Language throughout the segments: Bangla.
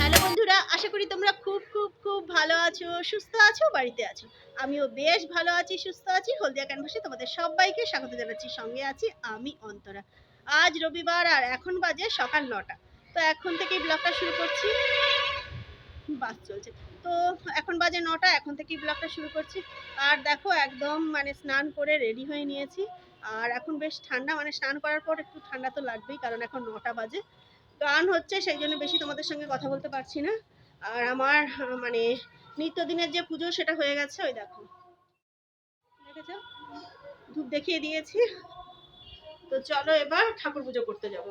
হ্যালো বন্ধুরা, আশা করি তোমরা খুব খুব খুব ভালো আছো, সুস্থ আছো, বাড়িতে আছো। আমিও বেশ ভালো আছি, সুস্থ আছি। হলদিয়া ক্যানভাসে তোমাদের সবাইকে স্বাগত জানাচ্ছি। সঙ্গে আছি আমি, অন্তরা। আজ রবিবার আর এখন বাজে সকাল নটা। তো এখন থেকেই ব্লগটা শুরু করছি। বাস চলছে। তো এখন বাজে নটা, এখন থেকেই ব্লগটা শুরু করছি। আর দেখো, একদম মানে স্নান করে রেডি হয়ে নিয়েছি। আর এখন বেশ ঠান্ডা মানে স্নান করার পর একটু ঠান্ডা তো লাগবেই, কারণ এখন নটা বাজে। গান হচ্ছে, সেই জন্য বেশি তোমাদের সঙ্গে কথা বলতে পারছি না। আর আমার মানে নিত্যদিনের যে পুজো, সেটা হয়ে গেছে, ওই দেখো। দেখেছ? ধূপ দেখিয়ে দিয়েছি। তো চলো এবার ঠাকুর পুজো করতে যাব।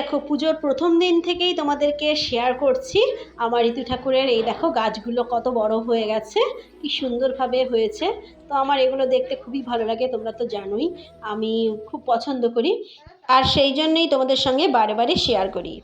দেখো, পুজোর প্রথম দিন থেকেই তোমাদেরকে শেয়ার করছি আমার ঋতু ঠাকুরের এই দেখো গাছগুলো কত বড় হয়ে গেছে, কি সুন্দরভাবে হয়েছে। তো আমার এগুলো দেখতে খুবই ভালো লাগে, তোমরা তো জানোই, আমি খুব পছন্দ করি। আর সেই জন্যই তোমাদের সঙ্গে বারে বারে শেয়ার করি।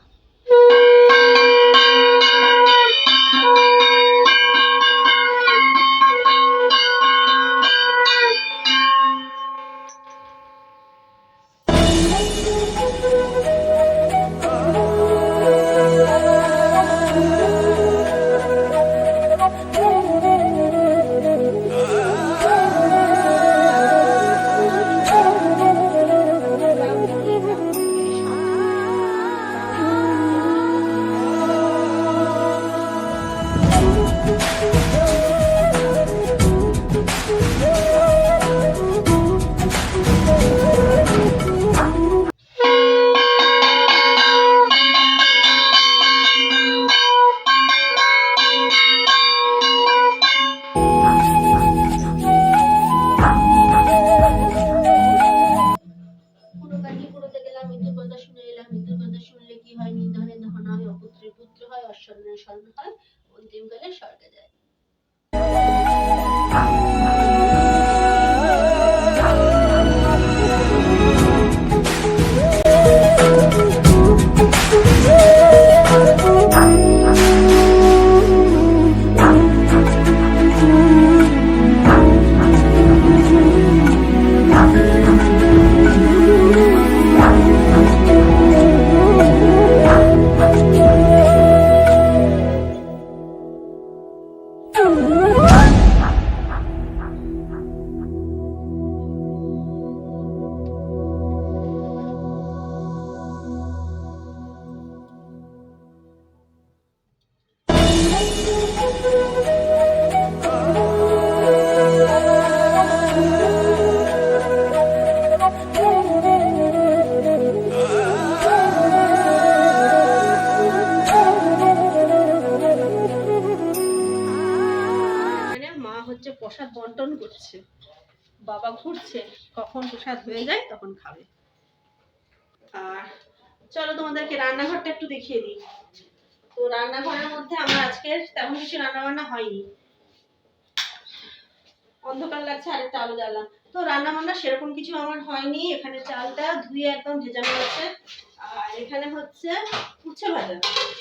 প্রসাদ বন্টন করছে। বাবা ঘুরছে, কখন প্রসাদ হয়ে যায় তখন খাবে। আর চলো তোমাদেরকে রান্নাঘরটা একটু দেখিয়ে দিই। তো রান্নাঘরের মধ্যে আমার আজকের তেমন কিছু রান্না বান্না হয়নি। অন্ধকার লাগছে, আরেকটা আলো জ্বালাম। তো রান্না বান্না সেরকম কিছু আমার হয়নি। এখানে চালটা ধুয়ে একদম ভেজানো আছে। আর এখানে হচ্ছে উচ্ছে ভাজা।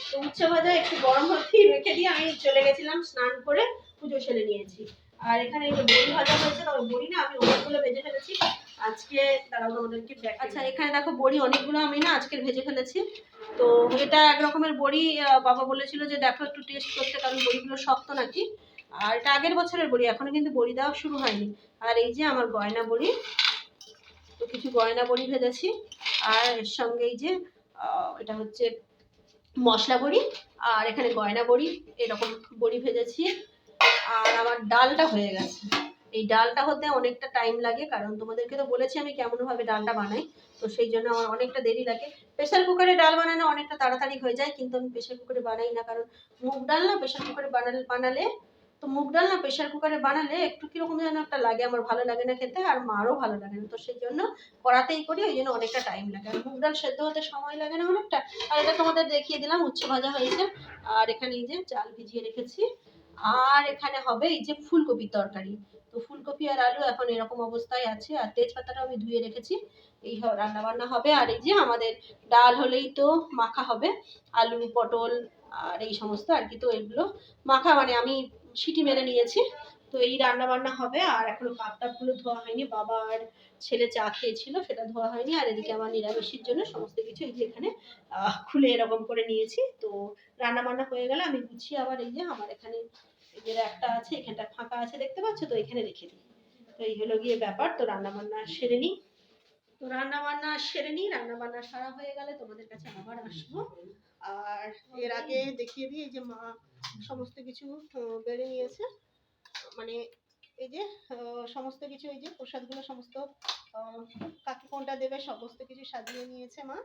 তো উচ্ছে ভাজা একটু গরম হতেই রেখে দিয়ে আমি চলে গেছিলাম স্নান করে পুজো সেরে নিয়েছি। আর এখানে বড়ি ভাজা হয়েছে তবে বড়ি না, আমি অনেকগুলো ভেজে ফেলেছি। আজকে দাঁড়াও তোমাদেরকে দেখ- আচ্ছা এখানে দেখো বড়ি অনেকগুলো আমি না আজকে ভেজে ফেলেছি। তো এটা এক রকমের বড়ি বাবা বলেছিল যে দেখো একটু টেস্ট করতে, কারণ বড়িগুলো শক্ত নাকি। আর এটা আগের বছরের বড়ি, এখনও কিন্তু বড়ি দেওয়া শুরু হয়নি। আর এই যে আমার গয়না বড়ি, তো কিছু গয়না বড়ি ভেজেছি। আর এর সঙ্গে এই যে এটা হচ্ছে মশলা বড়ি, আর এখানে গয়না বড়ি, এরকম বড়ি ভেজেছি। আর আমার ডালটা হয়ে গেছে। এই ডালটা হতে অনেকটা টাইম লাগে, কারণ তোমাদেরকে তো বলেছি আমি কেমন ভাবে ডালটা বানাই, তো সেই জন্য আমার অনেকটা দেরি লাগে। প্রেশার কুকারে ডাল বানানো অনেকটা তাড়াতাড়ি হয়ে যায়, কিন্তু আমি প্রেশার কুকারে বানাই না, কারণ মুগ ডাল না প্রেশার কুকারে বানালে বানালে, তো মুগ ডাল না প্রেশার কুকারে বানালে একটু কীরকম যেন একটা লাগে, আমার ভালো লাগে না খেতে, আর মারও ভালো লাগে না, তো সেই জন্য কড়াতেই করি, ওই জন্য অনেকটা টাইম লাগে। আর মুগ ডাল সেদ্ধ হতে সময় লাগে না অনেকটা, আর এটা তোমাদের দেখিয়ে দিলাম, উচ্ছে ভাজা হয়েছে, আর এখানে এই যে চাল ভিজিয়ে রেখেছি। আর এখানে হবে এই যে ফুলকপির তরকারি। তো ফুলকপি আর আলু এখন এরকম অবস্থায় আছে, আর তেজপাতাটাও আমি ধুয়ে রেখেছি। এই রান্না বান্না হবে, আর এই যে আমাদের ডাল হলেই তো মাখা হবে, আলু, পটল, আর এই সমস্ত আর কি। তো এগুলো মাখা মানে আমি সিটি মেরে নিয়েছি। তো এই রান্না বান্না হবে, আর এখনও কাপ টাপগুলো ধোয়া হয়নি, বাবা আর ছেলে চা খেয়েছিল, সেটা ধোয়া হয়নি, আর এদিকে আমার নিরামিষের জন্য সমস্ত কিছু এই যে এখানে খুলে এরকম করে নিয়েছি। তো রান্না বান্না হয়ে গেলে আমি গুছিয়ে আবার এই যে আমার এখানে এই যে একটা আছে, এখানটা ফাঁকা আছে দেখতে পাচ্ছ? তো এখানে রেখে দিই। তো এই হলো গিয়ে ব্যাপার, তো রান্না বান্না সেরে নিই। তো রান্না বান্না সেরে নিই রান্না বান্না সারা হয়ে গেলে তোমাদের কাছে আবার আসব। আর এর আগে দেখিয়ে দিই, এই যে মা সমস্ত কিছু বেড়ে নিয়েছে। মানে এই যে সমস্ত কিছু এই যে প্রসাদগুলো সমস্ত কাকে কোনটা দেবে সমস্ত কিছু সাজিয়ে নিয়েছে মা।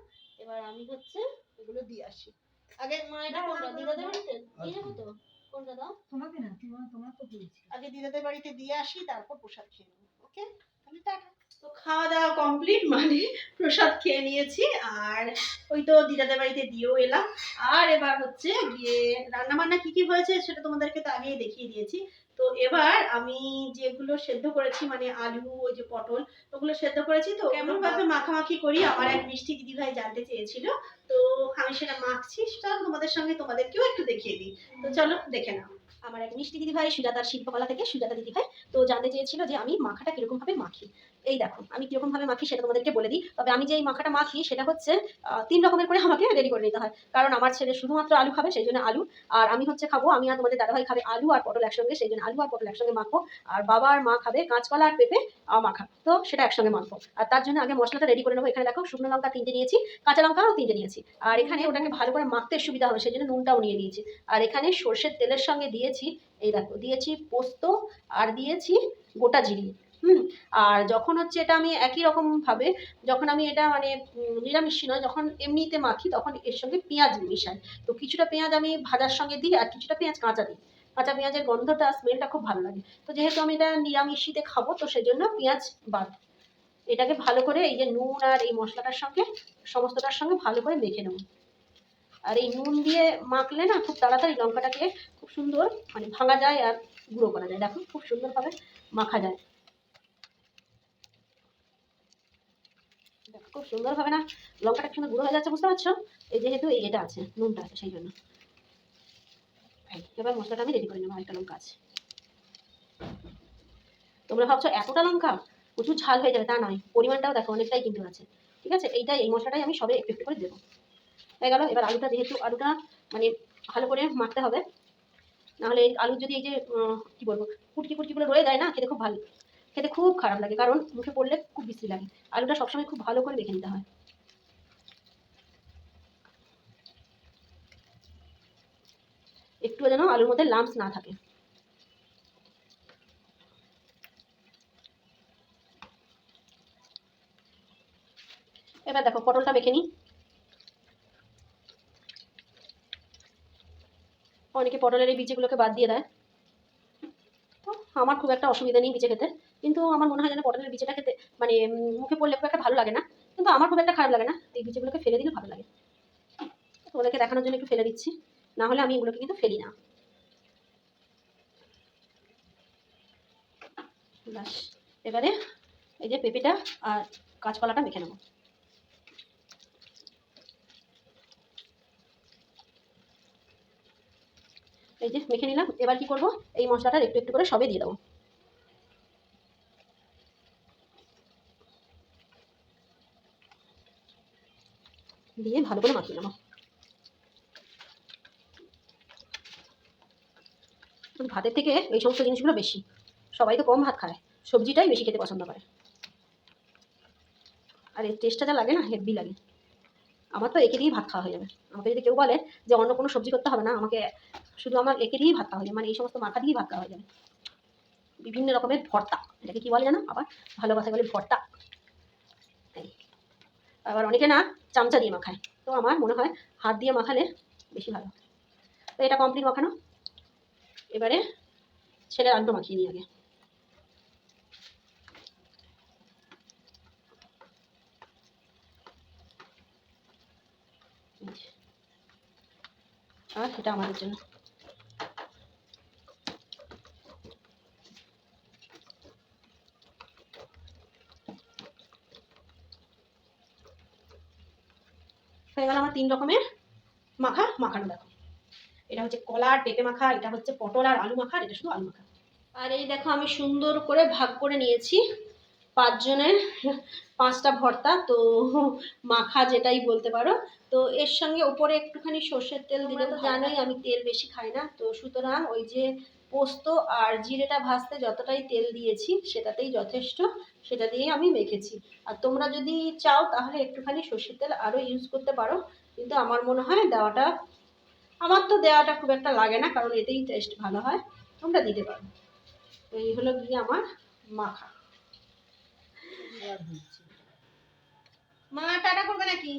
এবার আমি হচ্ছে এগুলো দিয়ে আসি। আগে মা এটা কোনটা? দিদাদের বাড়িতে? দিয়ে যাব তো কোনটা দাও? তোমাকে না তোমার তোমার তো বলছি। আগে দিদাদের বাড়িতে দিয়ে আসি তারপর প্রসাদ খেয়ে নেব ওকে? তাহলে টাটা। তো খাওয়া দাওয়া কমপ্লিট মানে প্রসাদ খেয়ে নিয়েছি আর ওই তো দিদাদের বাড়িতে দিয়েও এলাম। আর এবার হচ্ছে গিয়ে রান্না বান্না কি কি হয়েছে সেটা তোমাদেরকে তো আগেই দেখিয়ে দিয়েছি। তো এবার আমি যেগুলো সেদ্ধ করেছি মানে আলু ওই যে পটল ওগুলো সেদ্ধ করেছি। তো কেমন ভাবে মাখামাখি করি আমার এক মিষ্টি দিদিভাই জানতে চেয়েছিল। তো আমি সেটা মাখছি সেটা তোমাদের সঙ্গে তোমাদেরকেও একটু দেখিয়ে দিই। তো চলো দেখে নাও। আমার এক মিষ্টি দিদিভাই সুজাতার শিল্পকলা থেকে সুজাতা দিদিভাই। তো জানতে চেয়েছিল যে আমি মাখাটা কীরকম ভাবে মাখি। এই দেখো, আমি কীরকম ভাবে মাখি সেটা তোমাদেরকে বলে দিই। তবে আমি যে এই মাখাটা মাখি সেটা হচ্ছে তিন রকমের করে আমাকে রেডি করে নিতে হয়। কারণ আমার ছেলে শুধুমাত্র আলু খাবে, সেই জন্য আলু। আর আমি হচ্ছে খাব, আমি আর তোমাদের দাদাভাই খাবে আলু আর পটল একসঙ্গে, সেই জন্য আলু আর পটল একসঙ্গে মাখবো। আর বাবা আর মা খাবে কাঁচকলা আর পেঁপে মাখা। তো সেটা একসঙ্গে মাখবো। আর তার জন্য আগে মশলাটা রেডি করে নেব। এখানে দেখো, শুকনো লঙ্কা তিনটে নিয়েছি, কাঁচা লঙ্কাও তিনটে নিয়েছি। আর এখানে ওটাকে ভালো করে মাখতে সুবিধা হবে, সেই জন্য নুনটাও নিয়ে নিয়েছি। আর এখানে সর্ষের তেলের সঙ্গে দিয়েছি, এই দেখো, দিয়েছি পোস্ত আর দিয়েছি গোটা জিরি, হুম? আর যখন হচ্ছে এটা আমি একই রকম ভাবে, যখন আমি এটা মানে নিরামিষ নয়, যখন এমনিতে মাখি, তখন এর সঙ্গে পেঁয়াজ মিশাই। তো কিছুটা পেঁয়াজ আমি ভাজার সঙ্গে দিই আর কিছুটা পেঁয়াজ কাঁচা দিই। কাঁচা পেঁয়াজের গন্ধটা স্মেলটা খুব ভালো লাগে। তো যেহেতু আমি এটা নিরামিষিতে খাব, তো সেজন্য পেঁয়াজ বাদ। এটাকে ভালো করে এই যে নুন আর এই মশলাটার সঙ্গে, সমস্তটার সঙ্গে ভালো করে মেখে নেব। আর এই নুন দিয়ে মাখলে না খুব তাড়াতাড়ি লঙ্কাটাকে খুব সুন্দর মানে ভাঙা যায় আর গুঁড়ো করা যায়। দেখো খুব সুন্দরভাবে মাখা যায়। খুব সুন্দরভাবে না লঙ্কাটা কি সুন্দর গুঁড়ো হয়ে যাচ্ছে, বুঝতে পারছ? এই যেহেতু এই এটা আছে, নুনটা আছে, সেই জন্য। এবার মশলাটা আমি রেডি করে নেব আরেকটা লঙ্কা আছে। তোমরা ভাবছ এতটা লঙ্কা? প্রচুর ঝাল হয়ে যাবে, তা নয়। পরিমাণটাও দেখো অনেকটাই কিন্তু আছে। ঠিক আছে? এইটাই, এই মশলাটাই আমি সবে একটু একটু করে দেবো। হয়ে গেল। এবার আলুটা যেহেতু আলুটা মানে ভালো করে মাখতে হবে, নাহলে এই আলু যদি এই যে কি বলব, কুটকি কুটকিগুলো রয়ে যায় না, খেতে খুব ভালো, খেতে খুব খারাপ লাগে, কারণ মুখে পড়লে খুব বিশ্রী লাগে। আলুটা সবসময় খুব ভালো করে মেখে নিতে হয়। একটু যেন আলুর মধ্যে লাম্পস না থাকে। এবার দেখো, পটলটা মেখে নিই। অনেকে পটলের এই বীজগুলোকে বাদ দিয়ে দেয়। তো আমার খুব একটা অসুবিধা নেই বীজে খেতে কিন্তু আমার মনে হয় যেন পটলের বীজটা খেতে মানে মুখে পড়লে খুব একটা ভালো লাগে না। কিন্তু আমার খুব একটা খারাপ লাগে না। এই বীজগুলোকে ফেলে দিলে ভালো লাগে। তোমাদেরকে দেখানোর জন্য একটু ফেলে দিচ্ছি। না হলে আমি এগুলোকে কিন্তু ফেলি না। ব্যাস, এবারে এই যে পেঁপেটা আর কাঁচকলাটা মেখে নেব। এই যে মেখে নিলাম, এবার কি করব? এই মশলাটা একটু একটু করে সবে দিয়ে দেবো। দিয়ে ভালো করে মাখিয়ে নেব। ভাতের থেকে এই সমস্ত জিনিসগুলো বেশি। সবাই তো কম ভাত খায়, সবজিটাই বেশি খেতে পছন্দ করে। আর এর টেস্টটা যা লাগে না, হেভি লাগে। আমার তো একে দিয়েই ভাত খাওয়া হয়ে যাবে। আমাকে যদি কেউ বলে যে অন্য কোনো সবজি করতে হবে না, আমাকে শুধু আমার একে দিয়েই ভাত খাওয়া হয়ে যাবে। মানে এই সমস্ত মাখা দিয়েই ভাত খাওয়া হয়ে যাবে। বিভিন্ন রকমের ভর্তা, এটাকে কি বলে জানো? আবার ভালো কথা বলে ভর্তা। আবার অনেকে না চামচা দিয়ে মাখায়। তো আমার মনে হয় হাত দিয়ে মাখালে বেশি ভালো। তো এটা কমপ্লিট মাখানো। এবারে ছেলের আলুটা মাখিয়ে নিই আগে এই যে। আর এটা আমাদের জন্য। হয়ে গেল আমার তিন রকমের মাখা, মাখানো দেখো। এটা হচ্ছে কলা আর পেঁপে মাখা, এটা হচ্ছে পটল আর আলু মাখা এটা শুধু আলু মাখা। আর এই দেখো আমি সুন্দর করে ভাগ করে নিয়েছি পাঁচজনের পাঁচটা ভর্তা, তো মাখা যেটাই বলতে পারো। তো এর সঙ্গে উপরে একটুখানি সর্ষের তেল দিলে তো জানোই আমি তেল বেশি খাই না। তো সুতরাং ওই যে পোস্ত আর জিরেটা ভাজতে যতটাই তেল দিয়েছি সেটাতেই যথেষ্ট সেটা দিয়েই আমি মেখেছি। আর তোমরা যদি চাও তাহলে একটুখানি সর্ষের তেল আরও ইউজ করতে পারো। কিন্তু আমার মনে হয় দেওয়াটা আমার তো দেওয়াটা খুব একটা লাগে না কারণ এতেই টেস্ট ভালো হয়। তোমরা দিতে পারো। তো এই হলো গিয়ে আমার মাখা। মা টাটা করবে নাকি?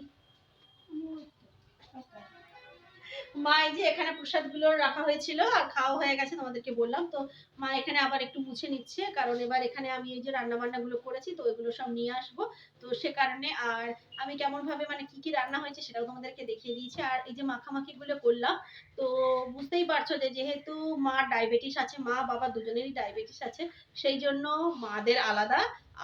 মা, এই যে এখানে প্রসাদগুলো রাখা হয়েছিল আর খাওয়া হয়ে গেছে, তোমাদেরকে বললাম। তো মা এখানে আবার একটু মুছে নিচ্ছে, কারণ এবার এখানে আমি এই যে রান্না গুলো করেছি, তো ওইগুলো সব নিয়ে আসব। তো সে কারণে আর আমি কেমন ভাবে মানে কি কি রান্না হয়েছে সেটাও তোমাদেরকে দেখিয়ে দিয়েছি। আর এই যে মাখামাখি গুলো করলাম, তো বুঝতেই পারছ যে যেহেতু মা ডায়াবেটিস আছে, মা বাবা দুজনেরই ডায়াবেটিস আছে, সেই জন্য মাদের আলাদা।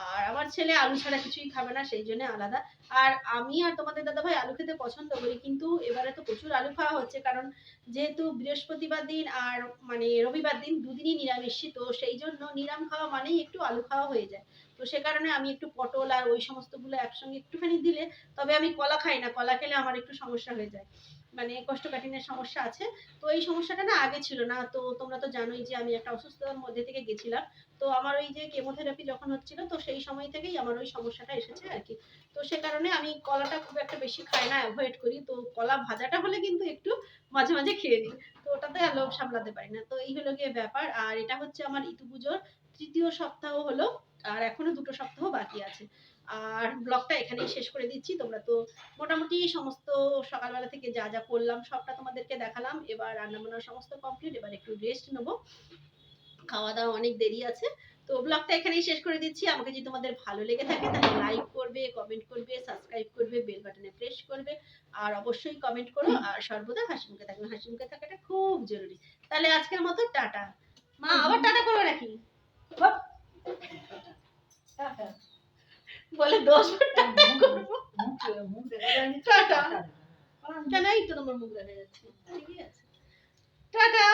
আর আমার ছেলে আলু ছাড়া কিছুই খাবে না, সেই জন্য আলাদা। আর আমি আর তোমাদের দাদা ভাই আলু খেতে পছন্দ করি, কিন্তু এবারে তো প্রচুর আলু খাওয়া হচ্ছে, কারণ যেহেতু বৃহস্পতিবার দিন আর মানে রবিবার দিন দুদিনই নিরামিষই, তো সেই জন্য নিরাম খাওয়া মানেই একটু আলু খাওয়া হয়ে যায়। তো সে কারণে আমি একটু পটল আর ওই সমস্তগুলো একসঙ্গে একটুখানি দিলে তবে আমি কলা খাই না, কলা খেলে আমার একটু সমস্যা হয়ে যায়। মানে কোষ্ঠকাঠিন্যের সমস্যা আছে। তো এই সমস্যাটা না আগে ছিল না। তো তোমরা তো জানোই যে আমি একটা অসুস্থতার মধ্যে থেকে গেছিলাম। তো আমার ওই যে কেমোথেরাপি যখন হচ্ছিল, তো সেই সময় থেকেই আমার ওই সমস্যাটা এসেছে আর কি। তো সে কারণে আমি কলাটা খুব একটা বেশি খাই না অ্যাভয়েড করি। তো কলা ভাজাটা হলে কিন্তু একটু মাঝে মাঝে খেয়ে নিই। তো ওটাতে আর লোভ সামলাতে পারি না। তো এই হলো গিয়ে ব্যাপার। আর এটা হচ্ছে আমার ইতু পুজোর তৃতীয় সপ্তাহ হলো আর এখনও দুটো সপ্তাহ বাকি আছে। আর ব্লগটা এখানেই শেষ করে দিচ্ছি। তোমরা তো মোটামুটি সমস্ত সকালবেলা থেকে যা যা করলাম, সবটা তোমাদেরকে দেখালাম। এবার রান্নাবান্নার সমস্ত কমপ্লিট এবার একটু রেস্ট নেব। খাওয়া দাওয়া অনেক দেরি আছে। তো ব্লগটা এখানেই শেষ করে দিচ্ছি। আমাকে যদি তোমাদের ভালো লেগে থাকে, তাহলে লাইক করবে কমেন্ট করবে সাবস্ক্রাইব করবে বেল বাটনে প্রেস করবে। আর অবশ্যই কমেন্ট করো। আর সর্বদা হাসি মুখে থাকবে। হাসি মুখে থাকাটা খুব জরুরি। তাহলে আজকের মতো টাটা। মা, আবার টাটা করবে নাকি? বলে দশ টাটা করব। টাটা। কেন এই তো তোমার মুখ দেখা যাচ্ছে। ঠিকই আছে। টাটা।